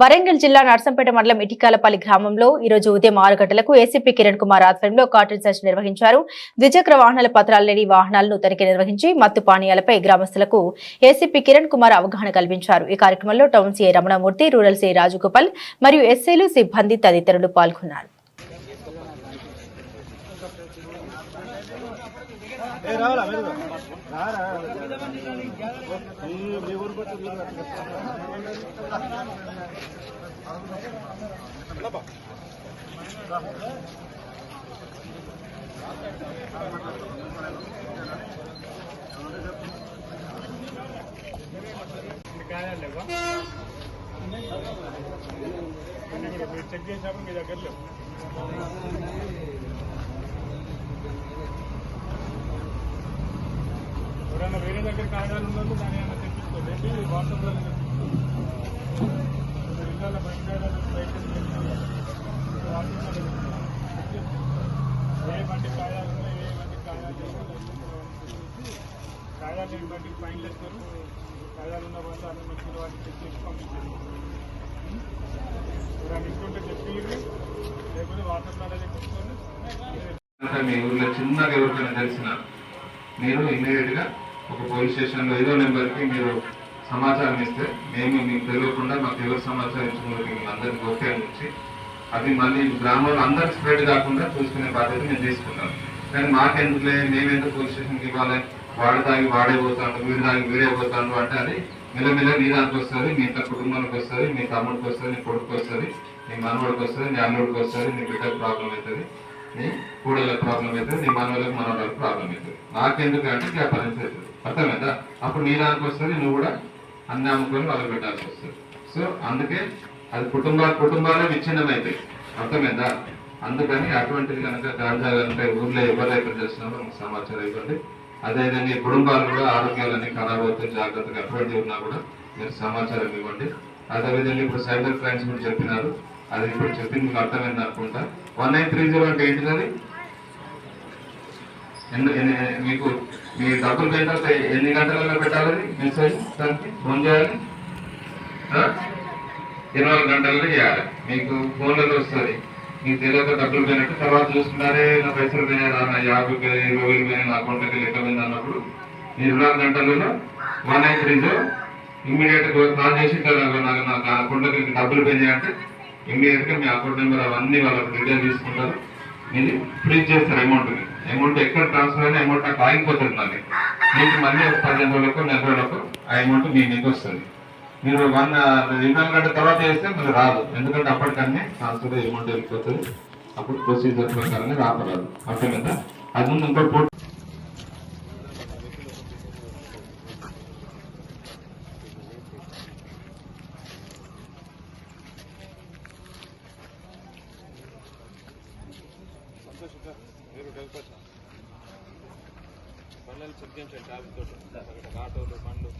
వరంగల్ జిల్లా నర్సంపేట మండలం ఇటికాలపల్లి గ్రామంలో ఈ రోజు ఉదయం ఆరు గంటలకు ఏసీపీ కిరణ్ కుమార్ ఆధ్వర్యంలో కాటన్ సెర్చ్ నిర్వహించారు. ద్విచక్ర వాహనాల పత్రాలు లేని వాహనాలను తనిఖీ నిర్వహించి మత్తు పానీయాలపై గ్రామస్తులకు ఏసీపీ కిరణ్ కుమార్ అవగాహన కల్పించారు. ఈ కార్యక్రమంలో town CI Ramanamurthy rural CI Rajagopal మరియు ఎస్ఐలు సిబ్బంది తదితరులు పాల్గొన్నారు. రావాలా? మీరు రారా ఈ మీ ఊరికి వచ్చి మీరు చెక్ చేసినప్పుడు మీ దగ్గర తెప్పించుకోండి వాట్సాప్లో ఇళ్ళలో బయట బయట ఏ బండి కాగితాలు ఏ బండి లేని బండికి ఫైన్ చేస్తారు కాగితాలు ఉన్న వాళ్ళు అన్ని మంచి చెక్ చేసి పంపించారు ఎవరైనా ఇస్తుంటే చెప్పి లేకపోతే వాట్సాప్లో తెప్పించుకోండి మీ ఊర్లో చిన్నగా ఎవరికైనా తెలిసిన మీరు ఇమీడియట్గా ఒక పోలీస్ స్టేషన్లో ఏదో నెంబర్కి మీరు సమాచారం ఇస్తే మేము మీకు తెలియకుండా మాకు ఎవరు సమాచారం ఇచ్చిన మిమ్మల్ని అందరికి ఓకే నుంచి. అది మళ్ళీ గ్రామంలో అందరికి స్ప్రెడ్ కాకుండా చూసుకునే బాధ్యత మేము తీసుకున్నాం. కానీ మాకెందుకులే మేమెందుకు పోలీస్ స్టేషన్కి ఇవ్వాలి? వాడు తాగి వాడే పోతాడు వీడు తాగి వీడే పోతాడు అంటే అది మెల్లమెల్ల నీ దానికి వస్తుంది మీ ఇంత కుటుంబానికి వస్తుంది మీ తమ్ముడికి వస్తుంది నీ కొడుకు వస్తుంది నీ మనవాడికి వస్తుంది నీ అల్లుడికి వస్తుంది నీ బిడ్డకు ప్రాబ్లం అవుతుంది నీ కూడలకు ప్రాబ్లం అవుతుంది నీ మనవాళ్ళకి మనవాళ్ళకి ప్రాబ్లం అవుతుంది. నాకెందుకు అంటే పరిస్థితి. అవుతుంది అర్థమైందా? అప్పుడు నీ దానికి వస్తుంది నువ్వు కూడా అన్ని అమ్ముకొని మొదలు పెట్టాల్సి వస్తుంది. సో అందుకే అది కుటుంబాల కుటుంబాలే విచ్ఛిన్నం అర్థమైందా? అందుకని అటువంటిది కనుక గాంధా కనుక ఊర్లో ఎక్కడ చేస్తున్నారో మాకు సమాచారం ఇవ్వండి. అదేవిధంగా ఈ కుటుంబాలు కూడా ఆరోగ్యాలన్నీ ఖరాబ్ అవుతాయి జాగ్రత్తగా అటువంటి ఉన్నా కూడా మీరు సమాచారం ఇవ్వండి. అదేవిధంగా ఇప్పుడు సైబర్ క్రైమ్స్ కూడా చెప్పినారు. అది ఇప్పుడు చెప్పింది మీకు అర్థమైంది అనుకుంటా వన్ నైన్ త్రీ జీరో అంటే ఏంటిది ఎందుకు మీకు మీ డబ్బులు పెట్టాలి ఎన్ని గంటలలో పెట్టాలి? మెసేజ్ దానికి ఫోన్ చేయాలి. ఇరవై నాలుగు గంటల్లో చేయాలి. మీకు ఫోన్లలో వస్తుంది మీకు తెలియక డబ్బులు పోయినట్టు తర్వాత చూసుకున్నారే నా పైసలు పోయినా రా, నా యాభై పోయి- ఇరవై వేలు పోయినా నా అకౌంట్లోకి లెక్క పోయింది అన్నప్పుడు మీ ఇరవై నాలుగు గంటలలో వన్ నైన్ త్రీలో ఇమ్మీడియట్ కాల్ చేసి నాకు నాకు నా అకౌంట్లోకి డబ్బులు పోయినాయి అంటే ఇమ్మీడియట్గా మీ అకౌంట్ నెంబర్ అవన్నీ వాళ్ళకి డీటెయిల్ తీసుకుంటారు. ఇది ఫ్రీజ్ చేస్తారు అమౌంట్ అమౌంట్ ఎక్కడ ట్రాన్స్ఫర్ అయినా అమౌంట్ నాకు ఆగిపోతుంది మీకు మళ్ళీ ఒక పదిహేను రోజులకు నెల రోజులకు ఆ అమౌంట్ మీ మీకు వస్తుంది. మీరు వన్ రెండు నాలుగు గంటల తర్వాత చేస్తే మీరు రాదు. ఎందుకంటే అప్పటికన్నీ ట్రాన్స్ఫర్ అమౌంట్ వెళ్ళిపోతుంది. అప్పుడు ప్రొసీజర్ ప్రకారంగా రాపరాదు అర్థమైందా? అది ముందు ఇంకోటి పోటీ చెక్ చేయించండి ట్రాఫిక్ తోటి ఆటోలు బండ్లు.